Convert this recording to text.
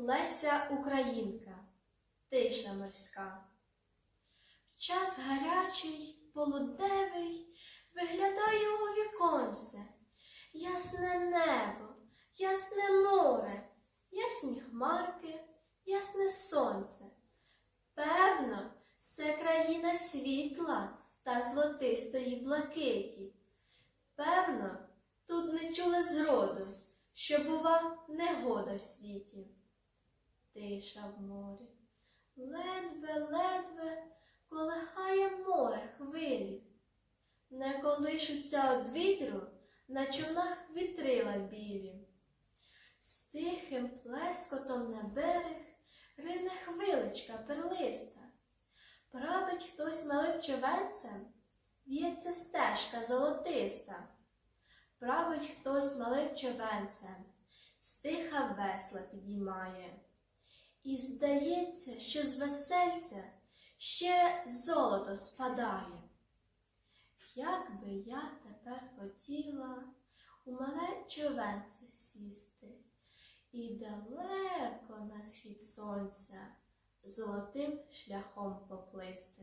Леся Українка, тиша морська. Час гарячий, полудевий, виглядаю у віконце, ясне небо, ясне море, ясні хмарки, ясне сонце. Певно, це країна світла та золотистої блакиті. Певно, тут не чули зроду, що бува негода в світі. Тиша в морі, ледве-ледве колихає море хвилі, не колишуться од вітру на човнах вітрила білі. З тихим плескотом на берег рине хвиличка перлиста. Править хтось малим човенцем, в'ється стежка золотиста. Править хтось малим човенцем, стиха весла підіймає. І здається, що з весельця ще золото спадає. Як би я тепер хотіла у мале човенце сісти і далеко на схід сонця золотим шляхом поплисти.